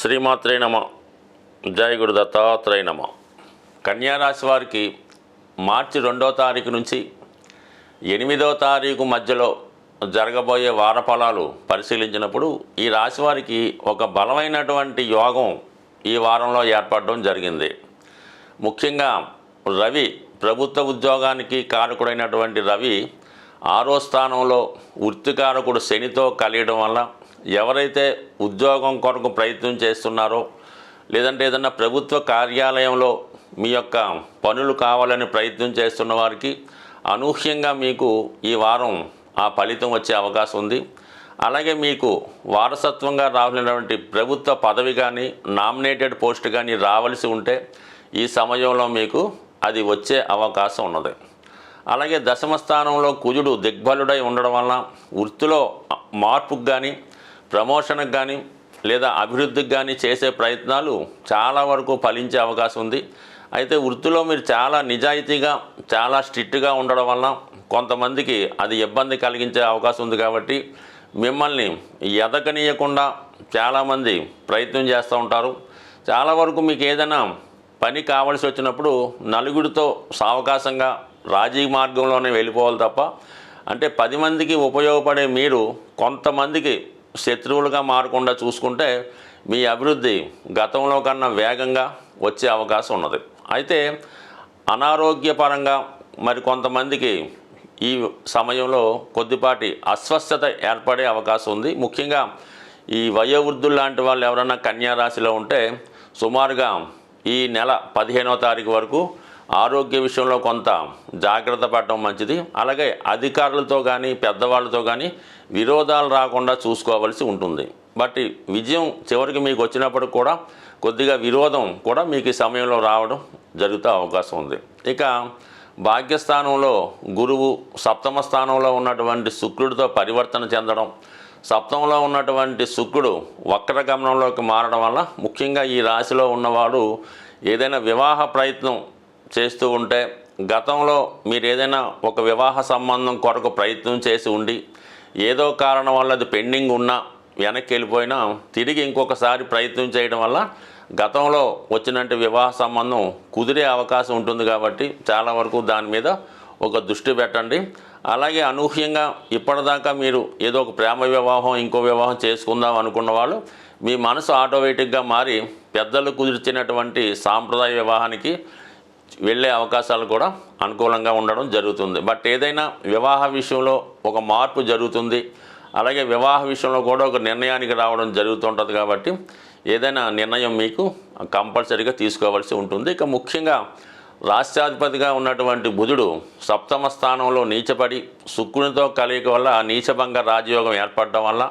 శ్రీమాత్రే నమ. జయ గురు దత్తాత్రేయ నమ. కన్యారాశి వారికి మార్చి రెండో తారీఖు నుంచి ఎనిమిదో తారీఖు మధ్యలో జరగబోయే వారఫలాలు పరిశీలించినప్పుడు ఈ రాశి వారికి ఒక బలమైనటువంటి యోగం ఈ వారంలో ఏర్పడడం జరిగింది. ముఖ్యంగా రవి ప్రభుత్వ ఉద్యోగానికి కారకుడైనటువంటి రవి ఆరో స్థానంలో వృత్తికారకుడు శనితో కలియడం వల్ల ఎవరైతే ఉద్యోగం కొరకు ప్రయత్నం చేస్తున్నారో లేదంటే ఏదన్నా ప్రభుత్వ కార్యాలయంలో మీ యొక్క పనులు కావాలని ప్రయత్నం చేస్తున్న వారికి అనూహ్యంగా మీకు ఈ వారం ఆ ఫలితం వచ్చే అవకాశం ఉంది. అలాగే మీకు వారసత్వంగా రావాల్సినటువంటి ప్రభుత్వ పదవి కానీ నామినేటెడ్ పోస్ట్ కానీ రావలసి ఉంటే ఈ సమయంలో మీకు అది వచ్చే అవకాశం ఉన్నది. అలాగే దశమ స్థానంలో కుజుడు దిగ్బలుడై ఉండడం వలన వృత్తిలో మార్పుకు కానీ ప్రమోషన్కి కానీ లేదా అభివృద్ధికి కానీ చేసే ప్రయత్నాలు చాలా వరకు ఫలించే అవకాశం ఉంది. అయితే వృత్తిలో మీరు చాలా నిజాయితీగా చాలా స్ట్రిక్ట్గా ఉండడం వలన కొంతమందికి అది ఇబ్బంది కలిగించే అవకాశం ఉంది కాబట్టి మిమ్మల్ని ఎదకనీయకుండా చాలామంది ప్రయత్నం చేస్తూ ఉంటారు. చాలా వరకు మీకు ఏదైనా పని కావాల్సి వచ్చినప్పుడు నలుగురితో సావకాశంగా రాజీ మార్గంలోనే వెళ్ళిపోవాలి తప్ప అంటే పది మందికి ఉపయోగపడే మీరు కొంతమందికి శత్రువులుగా మారకుండా చూసుకుంటే మీ అభివృద్ధి గతంలో కన్నా వేగంగా వచ్చే అవకాశం ఉన్నది. అయితే అనారోగ్యపరంగా మరి కొంతమందికి ఈ సమయంలో కొద్దిపాటి అస్వస్థత ఏర్పడే అవకాశం ఉంది. ముఖ్యంగా ఈ వయోవృద్ధులు లాంటి వాళ్ళు ఎవరైనా కన్యారాశిలో ఉంటే సుమారుగా ఈ నెల పదిహేనవ తారీఖు వరకు ఆరోగ్య విషయంలో కొంత జాగ్రత్త పడటం మంచిది. అలాగే అధికారులతో కానీ పెద్దవాళ్ళతో కానీ విరోధాలు రాకుండా చూసుకోవాల్సి ఉంటుంది. బట్ ఈ విజయం చివరికి మీకు వచ్చినప్పుడు కూడా కొద్దిగా విరోధం కూడా మీకు ఈ సమయంలో రావడం జరుగుతూ అవకాశం ఉంది. ఇక భాగ్యస్థానంలో గురువు సప్తమ స్థానంలో ఉన్నటువంటి శుక్రుడితో పరివర్తన చెందడం సప్తంలో ఉన్నటువంటి శుక్రుడు వక్రగమనంలోకి మారడం వల్ల ముఖ్యంగా ఈ రాశిలో ఉన్నవాడు ఏదైనా వివాహ ప్రయత్నం చేస్తూ ఉంటే గతంలో మీరు ఏదైనా ఒక వివాహ సంబంధం కొరకు ప్రయత్నం చేసి ఉండి ఏదో కారణం వల్ల అది పెండింగ్ ఉన్నా వెనక్కి వెళ్ళిపోయినా తిరిగి ఇంకొకసారి ప్రయత్నం చేయడం వల్ల గతంలో వచ్చినట్టు వివాహ సంబంధం కుదిరే అవకాశం ఉంటుంది కాబట్టి చాలా వరకు దాని మీద ఒక దృష్టి పెట్టండి. అలాగే అనూహ్యంగా ఇప్పటిదాకా మీరు ఏదో ఒక ప్రేమ వివాహం ఇంకో వివాహం చేసుకుందాం అనుకున్న వాళ్ళు మీ మనసు ఆటోమేటిక్గా మారి పెద్దలు కుదిర్చినటువంటి సాంప్రదాయ వివాహానికి వెళ్ళే అవకాశాలు కూడా అనుకూలంగా ఉండడం జరుగుతుంది. బట్ ఏదైనా వివాహ విషయంలో ఒక మార్పు జరుగుతుంది. అలాగే వివాహ విషయంలో కూడా ఒక నిర్ణయానికి రావడం జరుగుతుంటుంది కాబట్టి ఏదైనా నిర్ణయం మీకు కంపల్సరీగా తీసుకోవాల్సి ఉంటుంది. ఇక ముఖ్యంగా రాష్ట్రాధిపతిగా ఉన్నటువంటి బుధుడు సప్తమ స్థానంలో నీచపడి శుక్రునితో కలయిక వల్ల ఆ నీచభంగ రాజయోగం ఏర్పడడం వల్ల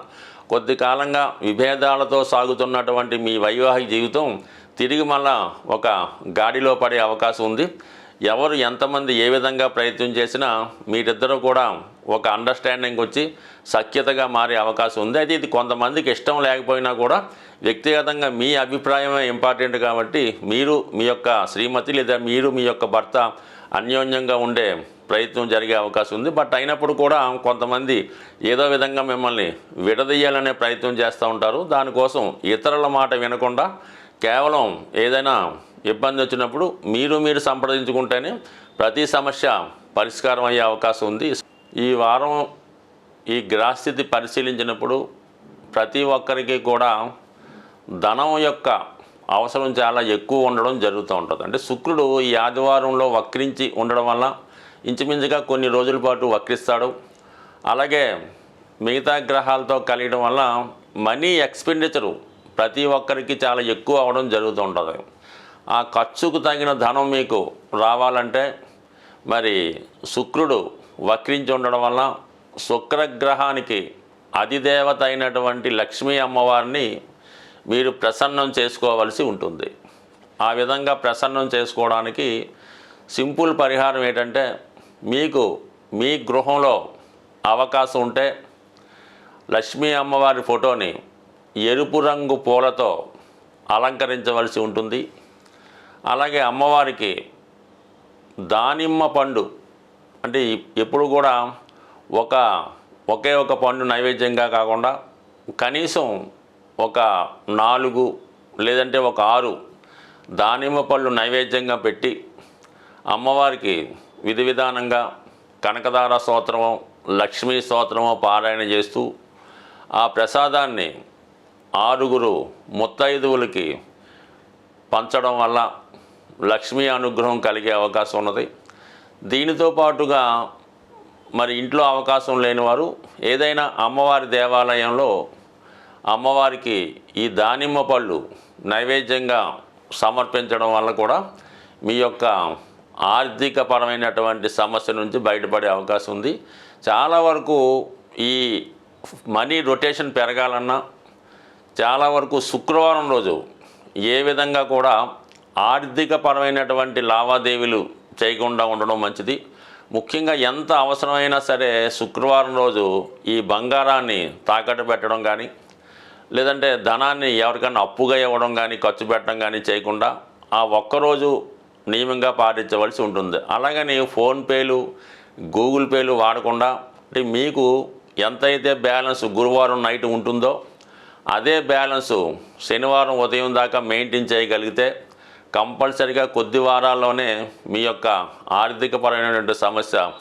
కొద్ది కాలంగా విభేదాలతో సాగుతున్నటువంటి మీ వైవాహిక జీవితం తిరిగి మళ్ళా ఒక గాడిలో పడే అవకాశం ఉంది. ఎవరు ఎంతమంది ఏ విధంగా ప్రయత్నం చేసినా మీరిద్దరూ కూడా ఒక అండర్స్టాండింగ్ వచ్చి సఖ్యతగా మారే అవకాశం ఉంది. అయితే ఇది కొంతమందికి ఇష్టం లేకపోయినా కూడా వ్యక్తిగతంగా మీ అభిప్రాయమే ఇంపార్టెంట్ కాబట్టి మీరు మీ యొక్క శ్రీమతి లేదా మీరు మీ యొక్క భర్త అన్యోన్యంగా ఉండే ప్రయత్నం జరిగే అవకాశం ఉంది. బట్ అయినప్పుడు కూడా కొంతమంది ఏదో విధంగా మిమ్మల్ని విడదీయాలనే ప్రయత్నం చేస్తూ ఉంటారు. దానికోసం ఇతరుల మాట వినకుండా కేవలం ఏదైనా ఇబ్బంది వచ్చినప్పుడు మీరు మీరు సంప్రదించుకుంటేనే ప్రతి సమస్య పరిష్కారం అయ్యే అవకాశం ఉంది. ఈ వారం ఈ గ్రహస్థితి పరిశీలించినప్పుడు ప్రతి ఒక్కరికి కూడా ధనం యొక్క అవసరం చాలా ఎక్కువ ఉండడం జరుగుతూ ఉంటుంది. అంటే శుక్రుడు ఈ ఆదివారంలో వక్రించి ఉండడం వల్ల ఇంచుమించుగా కొన్ని రోజుల పాటు వక్రిస్తాడు. అలాగే మిగతా గ్రహాలతో కలియడం వల్ల మనీ ఎక్స్పెండిచరు ప్రతి ఒక్కరికి చాలా ఎక్కువ అవడం జరుగుతూ ఉంటుంది ఆ ఖర్చుకు తగిన ధనం మీకు రావాలంటే మరి శుక్రుడు వక్రించి ఉండడం వల్ల శుక్రగ్రహానికి అధిదేవత అయినటువంటి లక్ష్మీ అమ్మవారిని మీరు ప్రసన్నం చేసుకోవలసి ఉంటుంది. ఆ విధంగా ప్రసన్నం చేసుకోవడానికి సింపుల్ పరిహారం ఏంటంటే మీకు మీ గృహంలో అవకాశం ఉంటే లక్ష్మీ అమ్మవారి ఫోటోని ఎరుపు రంగు పూలతో అలంకరించవలసి ఉంటుంది. అలాగే అమ్మవారికి దానిమ్మ పండు అంటే ఎప్పుడు కూడా ఒక ఒకే ఒక పండు నైవేద్యంగా కాకుండా కనీసం ఒక నాలుగు లేదంటే ఒక ఆరు దానిమ్మ పళ్ళు నైవేద్యంగా పెట్టి అమ్మవారికి విధి విధానంగా కనకదార స్తోత్రమో లక్ష్మీ స్తోత్రమో పారాయణ చేస్తూ ఆ ప్రసాదాన్ని ఆరుగురు ముత్తైదువులకి పంచడం వల్ల లక్ష్మీ అనుగ్రహం కలిగే అవకాశం ఉన్నది. దీనితో పాటుగా మరి ఇంట్లో అవకాశం లేని వారు ఏదైనా అమ్మవారి దేవాలయంలో అమ్మవారికి ఈ దానిమ్మ పళ్ళు నైవేద్యంగా సమర్పించడం వల్ల కూడా మీ యొక్క ఆర్థికపరమైనటువంటి సమస్య నుంచి బయటపడే అవకాశం ఉంది. చాలా వరకు ఈ మనీ రొటేషన్ పెరగాలన్నా చాలా వరకు శుక్రవారం రోజు ఏ విధంగా కూడా ఆర్థికపరమైనటువంటి లావాదేవీలు చేయకుండా ఉండడం మంచిది. ముఖ్యంగా ఎంత అవసరమైనా సరే శుక్రవారం రోజు ఈ బంగారాన్ని తాకట్టు పెట్టడం కానీ లేదంటే ధనాన్ని ఎవరికైనా అప్పుగా ఇవ్వడం కానీ ఖర్చు పెట్టడం కానీ చేయకుండా ఆ ఒక్కరోజు నియమంగా పాటించవలసి ఉంటుంది. అలాగని ఫోన్పేలు గూగుల్ పేలు వాడకుండా అంటే మీకు ఎంతైతే బ్యాలెన్స్ గురువారం నైట్ ఉంటుందో అదే బ్యాలెన్సు శనివారం ఉదయం దాకా మెయింటైన్ చేయగలిగితే కంపల్సరిగా కొద్ది వారాల్లోనే మీ యొక్క ఆర్థికపరమైనటువంటి సమస్య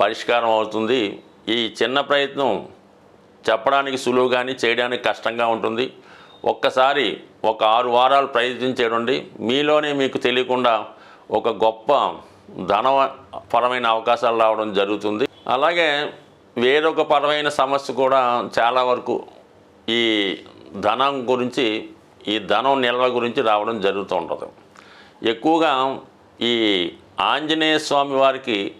పరిష్కారం అవుతుంది. ఈ చిన్న ప్రయత్నం చెప్పడానికి సులువు కానీ చేయడానికి కష్టంగా ఉంటుంది. ఒక్కసారి ఒక ఆరు వారాలు ప్రయత్నించేయండి మీలోనే మీకు తెలియకుండా ఒక గొప్ప ధనపరమైన అవకాశాలు రావడం జరుగుతుంది. అలాగే వేరొక పరమైన సమస్య కూడా చాలా వరకు ఈ ధనం గురించి ఈ ధనం నిల్వ గురించి రావడం జరుగుతూ ఉంటుంది. ఎక్కువగా ఈ ఆంజనేయ స్వామి వారికి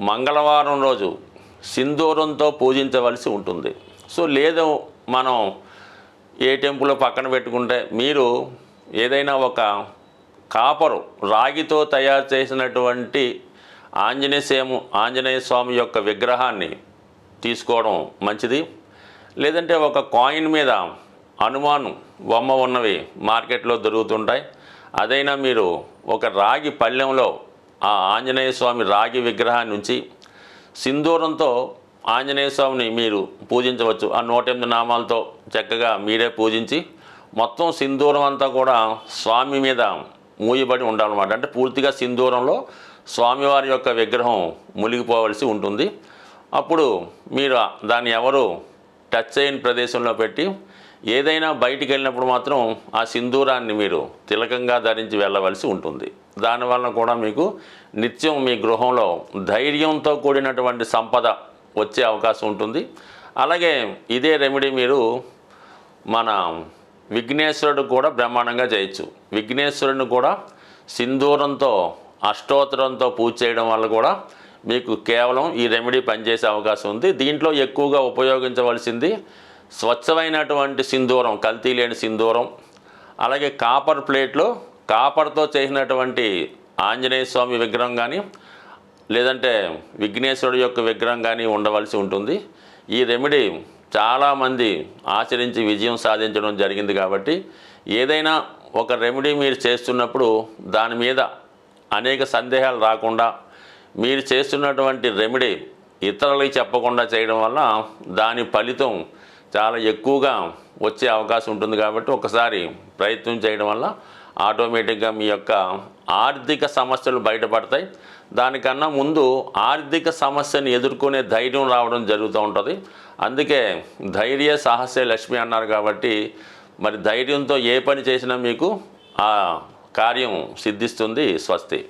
మంగళవారం రోజు సింధూరంతో పూజించవలసి ఉంటుంది. సో లేదు మనం ఏ టెంపుల్ పక్కన పెట్టుకుంటే మీరు ఏదైనా ఒక కాపరు రాగితో తయారు చేసినటువంటి ఆంజనేయసేము ఆంజనేయ స్వామి యొక్క విగ్రహాన్ని తీసుకోవడం మంచిది. లేదంటే ఒక కాయిన్ మీద హనుమాను బొమ్మ ఉన్నవి మార్కెట్లో దొరుకుతుంటాయి. అదైనా మీరు ఒక రాగి పళ్ళెంలో ఆ ఆంజనేయ స్వామి రాగి విగ్రహాన్ని ఉంచి సింధూరంతో ఆంజనేయ స్వామిని మీరు పూజించవచ్చు. ఆ నూట ఎనిమిది నామాలతో చక్కగా మీరే పూజించి మొత్తం సింధూరం అంతా కూడా స్వామి మీద మూయబడి ఉండాలన్నమాట. అంటే పూర్తిగా సింధూరంలో స్వామివారి యొక్క విగ్రహం మునిగిపోవలసి ఉంటుంది. అప్పుడు మీరు దాన్ని ఎవరు టచ్ అయిన ప్రదేశంలో పెట్టి ఏదైనా బయటికి వెళ్ళినప్పుడు మాత్రం ఆ సింధూరాన్ని మీరు తిలకంగా ధరించి వెళ్ళవలసి ఉంటుంది. దానివల్ల కూడా మీకు నిత్యం మీ గృహంలో ధైర్యంతో కూడినటువంటి సంపద వచ్చే అవకాశం ఉంటుంది. అలాగే ఇదే రెమెడీ మీరు మన విఘ్నేశ్వరుడు కూడా బ్రహ్మాండంగా చేయొచ్చు. విఘ్నేశ్వరుని కూడా సింధూరంతో అష్టోత్తరంతో పూజ చేయడం వల్ల కూడా మీకు కేవలం ఈ రెమెడీ పనిచేసే అవకాశం ఉంది. దీంట్లో ఎక్కువగా ఉపయోగించవలసింది స్వచ్ఛమైనటువంటి సింధూరం కల్తీ లేని సింధూరం అలాగే కాపర్ ప్లేట్లో కాపర్తో చేసినటువంటి ఆంజనేయ స్వామి విగ్రహం కానీ లేదంటే విఘ్నేశ్వరుడు యొక్క విగ్రహం కానీ ఉండవలసి ఉంటుంది. ఈ రెమెడీ చాలామంది ఆచరించి విజయం సాధించడం జరిగింది కాబట్టి ఏదైనా ఒక రెమెడీ మీరు చేస్తున్నప్పుడు దాని మీద అనేక సందేహాలు రాకుండా మీరు చేస్తున్నటువంటి రెమెడీ ఇతరులకి చెప్పకుండా చేయడం వల్ల దాని ఫలితం చాలా ఎక్కువగా వచ్చే అవకాశం ఉంటుంది కాబట్టి ఒకసారి ప్రయత్నం చేయడం వల్ల ఆటోమేటిక్గా మీ యొక్క ఆర్థిక సమస్యలు బయటపడతాయి. దానికన్నా ముందు ఆర్థిక సమస్యను ఎదుర్కొనే ధైర్యం రావడం జరుగుతూ ఉంటుంది. అందుకే ధైర్య సాహసే లక్ష్మి అన్నారు కాబట్టి మరి ధైర్యంతో ఏ పని చేసినా మీకు ఆ కార్యం సిద్ధిస్తుంది స్వస్తి.